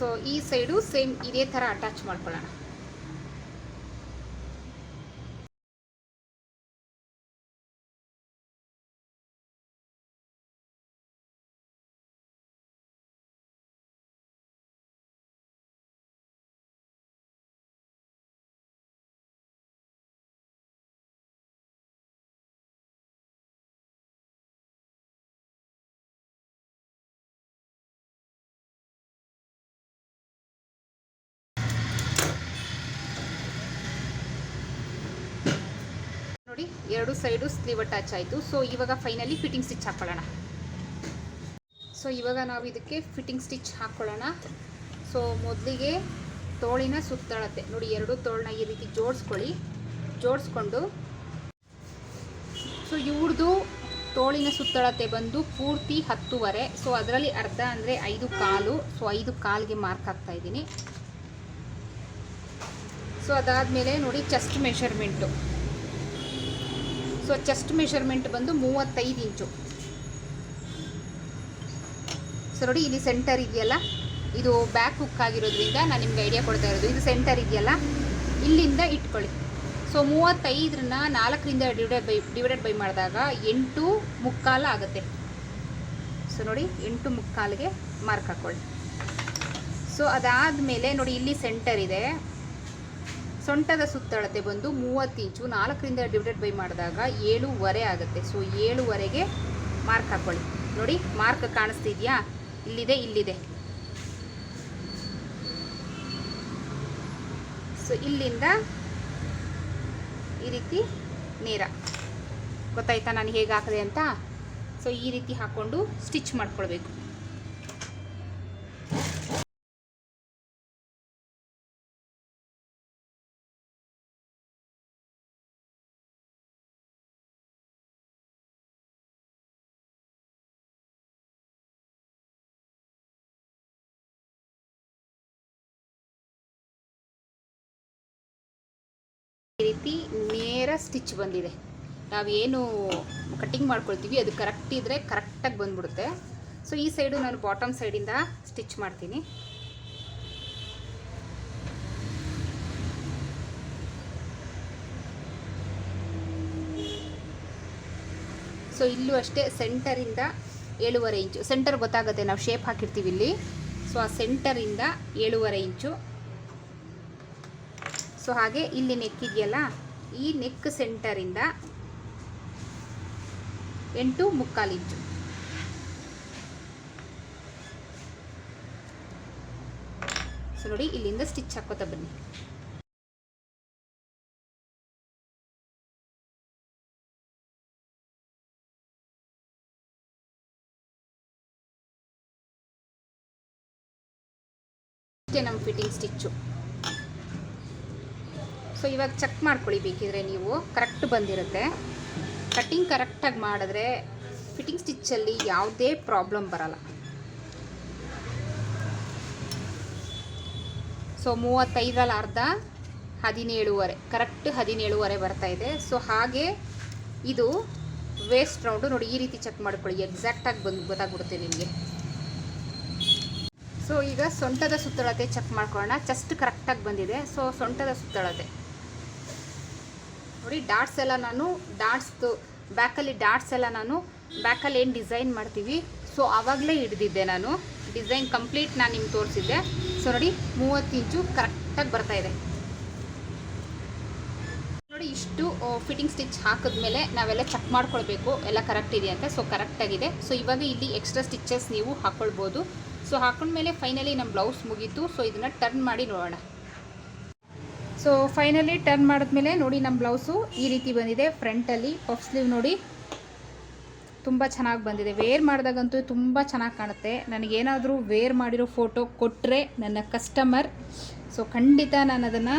Speaker 1: ಸೊ ಈ ಸೈಡು ಸೇಮ್ ಇದೇ ಥರ ಅಟ್ಯಾಚ್ ಮಾಡ್ಕೊಳ್ಳೋಣ. ಎರಡು ಸೈಡು ಸ್ಲೀವ್ ಅಟ್ಯಾಚ್ ಆಯಿತು. ಸೊ ಇವಾಗ ಫೈನಲಿ ಫಿಟ್ಟಿಂಗ್ ಸ್ಟಿಚ್ ಹಾಕ್ಕೊಳ್ಳೋಣ ಸೊ ಇವಾಗ ನಾವು ಇದಕ್ಕೆ ಫಿಟ್ಟಿಂಗ್ ಸ್ಟಿಚ್ ಹಾಕ್ಕೊಳ್ಳೋಣ ಸೊ ಮೊದಲಿಗೆ ತೋಳಿನ ಸುತ್ತಳತೆ. ನೋಡಿ, ಎರಡು ತೋಳನ್ನ ಈ ರೀತಿ ಜೋಡಿಸ್ಕೊಳ್ಳಿ. ಜೋಡಿಸ್ಕೊಂಡು. ಸೊ ಇವ್ರದ್ದು ತೋಳಿನ ಸುತ್ತಳತೆ ಬಂದು ಪೂರ್ತಿ ಹತ್ತುವರೆ. ಸೊ ಅದರಲ್ಲಿ ಅರ್ಧ ಅಂದರೆ ಐದು ಕಾಲು. ಸೊ ಐದು ಕಾಲ್ಗೆ ಮಾರ್ಕ್ ಹಾಕ್ತಾ ಇದ್ದೀನಿ. ಸೊ ಅದಾದಮೇಲೆ ನೋಡಿ chest measurement so chest measurement ಬಂದು ಮೂವತ್ತೈದು ಇಂಚು. ಸೊ ನೋಡಿ, ಇಲ್ಲಿ ಸೆಂಟರ್ ಇದೆಯಲ್ಲ? ಇದು ಬ್ಯಾಕ್ ಹುಕ್ ಆಗಿರೋದ್ರಿಂದ ನಾನು ನಿಮ್ಗೆ ಐಡಿಯಾ ಕೊಡ್ತಾ ಇರೋದು. ಇದು ಸೆಂಟರ್ ಇದೆಯಲ್ಲ? ಇಲ್ಲಿಂದ ಇಟ್ಕೊಳ್ಳಿ. ಸೊ ಮೂವತ್ತೈದರನ್ನ ನಾಲ್ಕರಿಂದ ಡಿವೈಡೆಡ್ ಬೈ ಡಿವೈಡೆಡ್ ಬೈ ಮಾಡಿದಾಗ ಎಂಟು ಮುಕ್ಕಾಲು ಆಗುತ್ತೆ. ಸೊ ನೋಡಿ, ಎಂಟು ಮುಕ್ಕಾಲಿಗೆ ಮಾರ್ಕ್ ಹಾಕ್ಕೊಳ್ಳಿ ಸೊ ಅದಾದಮೇಲೆ ನೋಡಿ, ಇಲ್ಲಿ ಸೆಂಟರ್ ಇದೆ. ಸೊಂಟದ ಸುತ್ತಳತೆ ಬಂದು ಮೂವತ್ತು ಇಂಚು, ನಾಲ್ಕರಿಂದ ಡಿವೈಡೆಡ್ ಬೈ ಮಾಡಿದಾಗ ಏಳುವರೆ ಆಗುತ್ತೆ. ಸೊ ಏಳುವರೆಗೆ ಮಾರ್ಕ್ ಹಾಕ್ಕೊಳ್ಳಿ ನೋಡಿ ಮಾರ್ಕ್ ಕಾಣಿಸ್ತಿದ್ಯಾ? ಇಲ್ಲಿದೆ ಇಲ್ಲಿದೆ. ಸೊ ಇಲ್ಲಿಂದ ಈ ರೀತಿ ನೇರ. ಗೊತ್ತಾಯ್ತಾ ನಾನು ಹೇಗೆ ಹಾಕಿದೆ ಅಂತ? ಸೊ ಈ ರೀತಿ ಹಾಕ್ಕೊಂಡು ಸ್ಟಿಚ್ ಮಾಡ್ಕೊಳ್ಬೇಕು. ಈ ರೀತಿ ನೇರ ಸ್ಟಿಚ್ ಬಂದಿದೆ. ನಾವೇನು ಕಟ್ಟಿಂಗ್ ಮಾಡ್ಕೊಳ್ತೀವಿ, ಅದು ಕರೆಕ್ಟ್ ಇದ್ದರೆ ಕರೆಕ್ಟಾಗಿ ಬಂದ್ಬಿಡುತ್ತೆ. ಸೊ, ಈ ಸೈಡು ನಾನು ಬಾಟಮ್ ಸೈಡಿಂದ ಸ್ಟಿಚ್ ಮಾಡ್ತೀನಿ. ಸೊ, ಇಲ್ಲೂ ಅಷ್ಟೇ ಸೆಂಟರಿಂದ ಏಳುವರೆ ಇಂಚು, ಸೆಂಟರ್ ಗೊತ್ತಾಗುತ್ತೆ, ನಾವು ಶೇಪ್ ಹಾಕಿರ್ತೀವಿ ಇಲ್ಲಿ. ಸೊ, ಆ ಸೆಂಟರಿಂದ ಏಳುವರೆ ಇಂಚು. ಸೊ ಹಾಗೆ ಇಲ್ಲಿ ನೆಕ್ ಇದೆಯಲ್ಲ ಈ ನೆಕ್ ಸೆಂಟರಿಂದ ಎಂಟು ಮುಕ್ಕಾಲು ಇಂಚು. ಸೊ ನೋಡಿ ಇಲ್ಲಿಂದ ಸ್ಟಿಚ್ ಹಾಕೋತಾ ಬನ್ನಿ. ನಮ್ಮ ಫಿಟ್ಟಿಂಗ್ ಸ್ಟಿಚ್ಚು ಸೊ ಇವಾಗ ಚೆಕ್ ಮಾಡ್ಕೊಳ್ಳಿ ಬೇಕಿದ್ರೆ ನೀವು. ಕರೆಕ್ಟ್ ಬಂದಿರುತ್ತೆ. ಕಟ್ಟಿಂಗ್ ಕರೆಕ್ಟಾಗಿ ಮಾಡಿದ್ರೆ ಫಿಟ್ಟಿಂಗ್ ಸ್ಟಿಚ್ಚಲ್ಲಿ ಯಾವುದೇ ಪ್ರಾಬ್ಲಮ್ ಬರಲ್ಲ. ಸೊ ಮೂವತ್ತೈದರಲ್ಲಿ ಅರ್ಧ, ಹದಿನೇಳುವರೆ. ಕರೆಕ್ಟ್ ಹದಿನೇಳುವರೆ ಬರ್ತಾ ಇದೆ. ಸೊ ಹಾಗೆ ಇದು ವೇಸ್ಟ್ ರೌಂಡು ನೋಡಿ ಈ ರೀತಿ ಚೆಕ್ ಮಾಡ್ಕೊಳ್ಳಿ. ಎಕ್ಸಾಕ್ಟಾಗಿ ಬಂದು ಗೊತ್ತಾಗ್ಬಿಡುತ್ತೆ ನಿಮಗೆ. ಸೊ ಈಗ ಸೊಂಟದ ಸುತ್ತಳತೆ ಚೆಕ್ ಮಾಡ್ಕೊಳ್ಳೋಣ. ಚೆಸ್ಟ್ ಕರೆಕ್ಟಾಗಿ ಬಂದಿದೆ. ಸೊ ಸೊಂಟದ ಸುತ್ತಳತೆ. ನೋಡಿ ಡಾಟ್ಸ್ ಎಲ್ಲ ನಾನು ಡಾಟ್ಸ್ದು ಬ್ಯಾಕಲ್ಲಿ ಡಾಟ್ಸ್ ಎಲ್ಲ ನಾನು ಬ್ಯಾಕಲ್ಲಿ ಏನು ಡಿಸೈನ್ ಮಾಡ್ತೀವಿ? ಸೊ ಆವಾಗಲೇ ಹಿಡಿದಿದ್ದೆ ನಾನು. ಡಿಸೈನ್ ಕಂಪ್ಲೀಟ್ ನಾನು ನಿಮ್ಗೆ ತೋರಿಸಿದ್ದೆ. ಸೊ ನೋಡಿ, ಮೂವತ್ತು ಇಂಚು ಕರೆಕ್ಟಾಗಿ ಬರ್ತಾ ಇದೆ. ನೋಡಿ, ಇಷ್ಟು ಫಿಟ್ಟಿಂಗ್ ಸ್ಟಿಚ್ ಹಾಕಿದ್ಮೇಲೆ ನಾವೆಲ್ಲ ಚೆಕ್ ಮಾಡ್ಕೊಳ್ಬೇಕು. ಎಲ್ಲ ಕರೆಕ್ಟ್ ಇದೆ ಅಂತ? ಸೊ ಕರೆಕ್ಟಾಗಿದೆ ಸೊ ಇವಾಗ ಇಲ್ಲಿ ಎಕ್ಸ್ಟ್ರಾ ಸ್ಟಿಚಸ್ ನೀವು ಹಾಕ್ಕೊಳ್ಬೋದು ಸೊ ಹಾಕೊಂಡ್ಮೇಲೆ ಫೈನಲಿ ನಮ್ಮ ಬ್ಲೌಸ್ ಮುಗೀತು. ಸೊ ಇದನ್ನು ಟರ್ನ್ ಮಾಡಿ ನೋಡೋಣ. ಸೊ ಫೈನಲಿ ಟರ್ನ್ ಮಾಡಿದ್ಮೇಲೆ ನೋಡಿ ನಮ್ಮ ಬ್ಲೌಸು ಈ ರೀತಿ ಬಂದಿದೆ. ಫ್ರಂಟಲ್ಲಿ ಪಫ್ ಸ್ಲೀವ್ ನೋಡಿ. ತುಂಬ ಚೆನ್ನಾಗಿ ಬಂದಿದೆ. ವೇರ್ ಮಾಡಿದಾಗಂತೂ ತುಂಬ ಚೆನ್ನಾಗಿ ಕಾಣುತ್ತೆ. ನನಗೇನಾದರೂ ವೇರ್ ಮಾಡಿರೋ ಫೋಟೋ ಕೊಟ್ಟರೆ ನನ್ನ ಕಸ್ಟಮರ್ ಸೊ ಖಂಡಿತ ನಾನು ಅದನ್ನು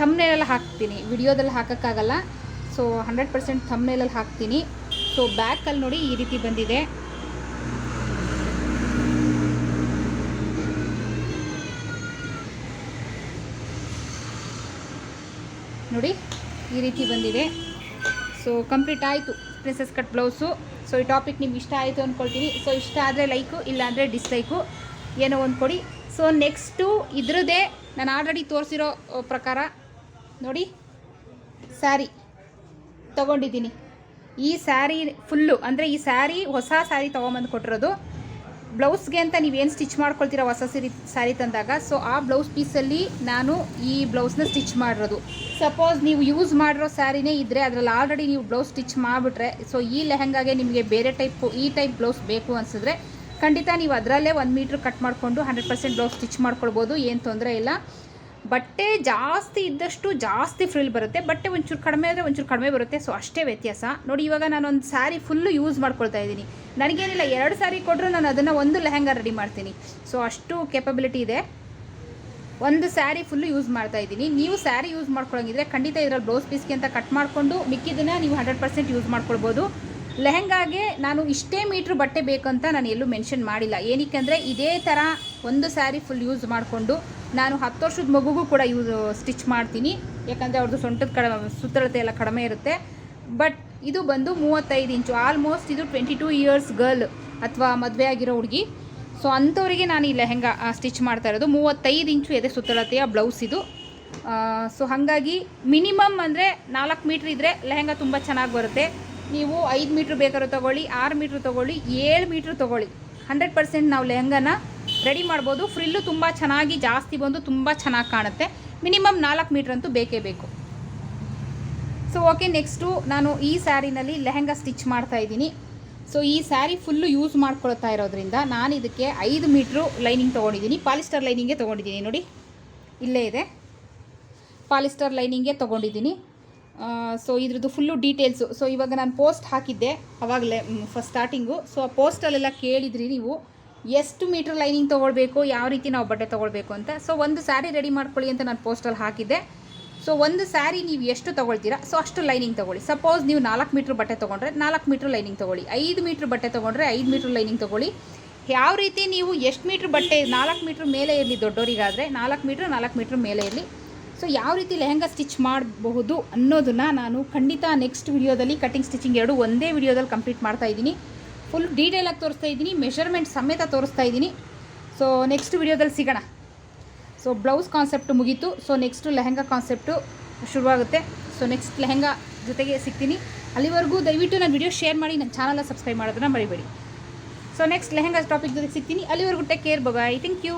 Speaker 1: ಥಮ್ನೇಲಲ್ಲಿ ಹಾಕ್ತೀನಿ. ವಿಡಿಯೋದಲ್ಲಿ ಹಾಕೋಕ್ಕಾಗಲ್ಲ. ಸೊ ಹಂಡ್ರೆಡ್ ಪರ್ಸೆಂಟ್ ಥಮ್ನೇಲಲ್ಲಿ ಹಾಕ್ತೀನಿ. ಸೊ ಬ್ಯಾಕಲ್ಲಿ ನೋಡಿ ಈ ರೀತಿ ಬಂದಿದೆ. ನೋಡಿ, ಈ ರೀತಿ ಬಂದಿದೆ. ಸೊ ಕಂಪ್ಲೀಟ್ ಆಯಿತು. ಪ್ರಿನ್ಸಸ್ ಕಟ್ ಬ್ಲೌಸು ಸೊ ಈ ಟಾಪಿಕ್ ನಿಮ್ಗೆ ಇಷ್ಟ ಆಯಿತು ಅಂದ್ಕೊಳ್ತೀನಿ ಸೊ ಇಷ್ಟ ಆದರೆ ಲೈಕು ಇಲ್ಲಾಂದರೆ ಡಿಸ್ಲೈಕು ಏನೋ ಒಂದು ಕೊಡಿ. ಸೊ ನೆಕ್ಸ್ಟು ಇದ್ರದ್ದೇ ನಾನು ಆಲ್ರೆಡಿ ತೋರಿಸಿರೋ ಪ್ರಕಾರ ನೋಡಿ ಸ್ಯಾರಿ ತಗೊಂಡಿದ್ದೀನಿ. ಈ ಸ್ಯಾರಿ ಫುಲ್ಲು ಅಂದರೆ ಈ ಸ್ಯಾರಿ ಹೊಸ ಸ್ಯಾರಿ ತೊಗೊಂಬಂದು ಕೊಟ್ಟಿರೋದು. ಬ್ಲೌಸ್ಗೆ ಅಂತ ನೀವೇನು ಸ್ಟಿಚ್ ಮಾಡ್ಕೊಳ್ತೀರ ಹೊಸ ಸೀರೆ ಸ್ಯಾರಿ ತಂದಾಗ ಸೊ ಆ ಬ್ಲೌಸ್ ಪೀಸಲ್ಲಿ ನಾನು ಈ ಬ್ಲೌಸ್ನ ಸ್ಟಿಚ್ ಮಾಡಿರೋದು. ಸಪೋಸ್ ನೀವು ಯೂಸ್ ಮಾಡಿರೋ ಸ್ಯಾರಿನೇ ಇದ್ದರೆ ಅದರಲ್ಲಿ ಆಲ್ರೆಡಿ ನೀವು ಬ್ಲೌಸ್ ಸ್ಟಿಚ್ ಮಾಡಿಬಿಟ್ರೆ ಸೊ ಈ ಲೆಹಂಗಾಗೆ ನಿಮಗೆ ಬೇರೆ ಟೈಪ್ ಈ ಟೈಪ್ ಬ್ಲೌಸ್ ಬೇಕು ಅನಿಸಿದ್ರೆ ಖಂಡಿತ ನೀವು ಅದರಲ್ಲೇ ಒಂದು ಮೀಟ್ರ್ ಕಟ್ ಮಾಡಿಕೊಂಡು ಹಂಡ್ರೆಡ್ ಪರ್ಸೆಂಟ್ ಬ್ಲೌಸ್ ಸ್ಟಿಚ್ ಮಾಡ್ಕೊಳ್ಬೋದು, ಏನು ತೊಂದರೆ ಇಲ್ಲ. ಬಟ್ಟೆ ಜಾಸ್ತಿ ಇದ್ದಷ್ಟು ಜಾಸ್ತಿ ಫ್ರಿಲ್ ಬರುತ್ತೆ, ಬಟ್ಟೆ ಒಂಚೂರು ಕಡಿಮೆ ಆದರೆ ಒಂಚೂರು ಕಡಿಮೆ ಬರುತ್ತೆ. ಸೊ ಅಷ್ಟೇ ವ್ಯತ್ಯಾಸ. ನೋಡಿ, ಇವಾಗ ನಾನು ಒಂದು ಸ್ಯಾರಿ ಫುಲ್ಲು ಯೂಸ್ ಮಾಡ್ಕೊಳ್ತಾ ಇದ್ದೀನಿ. ನನಗೇನಿಲ್ಲ, ಎರಡು ಸ್ಯಾರಿ ಕೊಟ್ಟರು ನಾನು ಅದನ್ನು ಒಂದು ಲೆಹೆಂಗಾ ರೆಡಿ ಮಾಡ್ತೀನಿ. ಸೊ ಅಷ್ಟು ಕೆಪಬಿಲಿಟಿ ಇದೆ. ಒಂದು ಸ್ಯಾರಿ ಫುಲ್ಲು ಯೂಸ್ ಮಾಡ್ತಾ ಇದ್ದೀನಿ. ನೀವು ಸ್ಯಾರಿ ಯೂಸ್ ಮಾಡ್ಕೊಳಂಗಿದ್ರೆ ಖಂಡಿತ ಇದರಲ್ಲಿ ಬ್ಲೌಸ್ ಪೀಸ್ಗೆ ಅಂತ ಕಟ್ ಮಾಡಿಕೊಂಡು ಮಿಕ್ಕಿದ್ದನ್ನು ನೀವು ಹಂಡ್ರೆಡ್ ಪರ್ಸೆಂಟ್ ಯೂಸ್ ಮಾಡ್ಕೊಳ್ಬೋದು. ಲೆಹಂಗಾಗೆ ನಾನು ಇಷ್ಟೇ ಮೀಟ್ರ್ ಬಟ್ಟೆ ಬೇಕಂತ ನಾನು ಎಲ್ಲೂ ಮೆನ್ಷನ್ ಮಾಡಿಲ್ಲ. ಏನಕ್ಕೆ ಅಂದರೆ ಇದೇ ಥರ ಒಂದು ಸ್ಯಾರಿ ಫುಲ್ ಯೂಸ್ ಮಾಡಿಕೊಂಡು ನಾನು ಹತ್ತು ವರ್ಷದ ಮಗುಗೂ ಕೂಡ ಯೂಸ್ ಸ್ಟಿಚ್ ಮಾಡ್ತೀನಿ. ಯಾಕಂದರೆ ಅವ್ರದ್ದು ಸೊಂಟದ ಕಡ, ಸುತ್ತಳತೆ ಎಲ್ಲ ಕಡಿಮೆ ಇರುತ್ತೆ. ಬಟ್ ಇದು ಬಂದು ಮೂವತ್ತೈದು ಇಂಚು ಆಲ್ಮೋಸ್ಟ್ ಇದು ಟ್ವೆಂಟಿ ಟೂ ಇಯರ್ಸ್ ಗರ್ಲ್ ಅಥವಾ ಮದುವೆ ಆಗಿರೋ ಹುಡುಗಿ. ಸೊ ಅಂಥವರಿಗೆ ನಾನು ಈ ಲೆಹಂಗಾ ಸ್ಟಿಚ್ ಮಾಡ್ತಾ ಇರೋದು. ಮೂವತ್ತೈದು ಇಂಚು ಎದೆ ಸುತ್ತಳತೆಯ ಬ್ಲೌಸ್ ಇದು. ಸೊ ಹಾಗಾಗಿ ಮಿನಿಮಮ್ ಅಂದರೆ ನಾಲ್ಕು ಮೀಟ್ರ್ ಇದ್ದರೆ ಲೆಹೆಂಗಾ ತುಂಬ ಚೆನ್ನಾಗಿ ಬರುತ್ತೆ. ನೀವು ಐದು ಮೀಟ್ರ್ ಬೇಕಾದ್ರೂ ತೊಗೊಳ್ಳಿ, ಆರು ಮೀಟ್ರ್ ತೊಗೊಳ್ಳಿ, ಏಳು ಮೀಟ್ರ್ ತೊಗೊಳ್ಳಿ. ಹಂಡ್ರೆಡ್ ಪರ್ಸೆಂಟ್ ನಾವು ಲೆಹಂಗನ ರೆಡಿ ಮಾಡ್ಬೋದು. ಫ್ರಿಲ್ಲು ತುಂಬ ಚೆನ್ನಾಗಿ ಜಾಸ್ತಿ ಬಂದು ತುಂಬ ಚೆನ್ನಾಗಿ ಕಾಣುತ್ತೆ. ಮಿನಿಮಮ್ ನಾಲ್ಕು ಮೀಟ್ರ್ ಅಂತೂ ಬೇಕೇ ಬೇಕು. ಸೊ ಓಕೆ ನೆಕ್ಸ್ಟು ನಾನು ಈ ಸ್ಯಾರಿನಲ್ಲಿ ಲೆಹಂಗಾ ಸ್ಟಿಚ್ ಮಾಡ್ತಾ ಇದ್ದೀನಿ. ಸೊ ಈ ಸ್ಯಾರಿ ಫುಲ್ಲು ಯೂಸ್ ಮಾಡ್ಕೊಳ್ತಾ ಇರೋದ್ರಿಂದ ನಾನು ಇದಕ್ಕೆ ಐದು ಮೀಟ್ರು ಲೈನಿಂಗ್ ತೊಗೊಂಡಿದ್ದೀನಿ. ಪಾಲಿಸ್ಟರ್ ಲೈನಿಂಗೇ ತೊಗೊಂಡಿದ್ದೀನಿ ನೋಡಿ. ಇಲ್ಲೇ ಇದೆ. ಪಾಲಿಸ್ಟರ್ ಲೈನಿಂಗೇ ತೊಗೊಂಡಿದ್ದೀನಿ. ಸೊ ಇದ್ರದ್ದು ಫುಲ್ಲು ಡೀಟೇಲ್ಸು ಸೊ ಇವಾಗ ನಾನು ಪೋಸ್ಟ್ ಹಾಕಿದ್ದೆ, ಅವಾಗಲೇ ಫಸ್ಟ್ ಸ್ಟಾರ್ಟಿಂಗು ಸೊ ಆ ಪೋಸ್ಟಲ್ಲೆಲ್ಲ ಕೇಳಿದ್ರಿ ನೀವು, ಎಷ್ಟು ಮೀಟ್ರ್ ಲೈನಿಂಗ್ ತೊಗೊಳ್ಬೇಕು, ಯಾವ ರೀತಿ ನಾವು ಬಟ್ಟೆ ತೊಗೊಳ್ಬೇಕು ಅಂತ. ಸೊ ಒಂದು ಸ್ಯಾರಿ ರೆಡಿ ಮಾಡ್ಕೊಳ್ಳಿ ಅಂತ ನಾನು ಪೋಸ್ಟಲ್ಲಿ ಹಾಕಿದ್ದೆ. ಸೊ ಒಂದು ಸ್ಯಾರಿ ನೀವು ಎಷ್ಟು ತೊಗೊಳ್ತೀರಾ ಸೊ ಅಷ್ಟು ಲೈನಿಂಗ್ ತೊಗೊಳ್ಳಿ. ಸಪೋಸ್ ನೀವು ನಾಲ್ಕು ಮೀಟ್ರ್ ಬಟ್ಟೆ ತೊಗೊಂಡ್ರೆ, ನಾಲ್ಕು ಮೀಟ್ರ್ ಲೈನಿಂಗ್ ತೊಗೊಳ್ಳಿ. ಐದು ಮೀಟ್ರ್ ಬಟ್ಟೆ ತೊಗೊಂಡ್ರೆ ಐದು ಮೀಟ್ರ್ ಲೈನಿಂಗ್ ತೊಗೊಳ್ಳಿ. ಯಾವ ರೀತಿ ನೀವು ಎಷ್ಟು ಮೀಟ್ರ್ ಬಟ್ಟೆ, ನಾಲ್ಕು ಮೀಟ್ರ್ ಮೇಲೆ ಇರಲಿ ದೊಡ್ಡವರಿಗಾದರೆ ನಾಲ್ಕು ಮೀಟ್ರ್ ನಾಲ್ಕು ಮೀಟ್ರ್ ಮೇಲೆ ಇರಲಿ. ಸೊ ಯಾವ ರೀತಿ ಲೆಹಂಗಾ ಸ್ಟಿಚ್ ಮಾಡಬಹುದು ಅನ್ನೋದನ್ನು ನಾನು ಖಂಡಿತ ನೆಕ್ಸ್ಟ್ ವಿಡಿಯೋದಲ್ಲಿ ಕಟಿಂಗ್ ಸ್ಟಿಚಿಂಗ್ ಎರಡು ಒಂದೇ ವಿಡಿಯೋದಲ್ಲಿ ಕಂಪ್ಲೀಟ್ ಮಾಡ್ತಾ ಇದ್ದೀನಿ. ಫುಲ್ ಡೀಟೇಲಾಗಿ ತೋರಿಸ್ತಾ ಇದ್ದೀನಿ ಮೆಷರ್ಮೆಂಟ್ ಸಮೇತ ತೋರಿಸ್ತಾ ಇದ್ದೀನಿ. ಸೊ ನೆಕ್ಸ್ಟ್ ವಿಡಿಯೋದಲ್ಲಿ ಸಿಗೋಣ. ಸೊ ಬ್ಲೌಸ್ ಕಾನ್ಸೆಪ್ಟ್ ಮುಗೀತು. ಸೊ ನೆಕ್ಸ್ಟು ಲೆಹಂಗಾ ಕಾನ್ಸೆಪ್ಟು ಶುರುವಾಗುತ್ತೆ. ಸೊ ನೆಕ್ಸ್ಟ್ ಲೆಹಂಗಾ ಜೊತೆಗೆ ಸಿಗ್ತೀನಿ. ಅಲ್ಲಿವರೆಗೂ ದಯವಿಟ್ಟು ನಾನು ವಿಡಿಯೋ ಶೇರ್ ಮಾಡಿ, ನನ್ನ ಚಾನಲ್ನ ಸಬ್ಸ್ಕ್ರೈಬ್ ಮಾಡೋದನ್ನ ಮರಿಬೇಡಿ. ಸೊ ನೆಕ್ಸ್ಟ್ ಲೆಹಂಗಾ ಟಾಪಿಕ್ ಜೊತೆಗೆ ಸಿಗ್ತೀನಿ. ಅಲ್ಲಿವರೆಗೂ take care bye thank you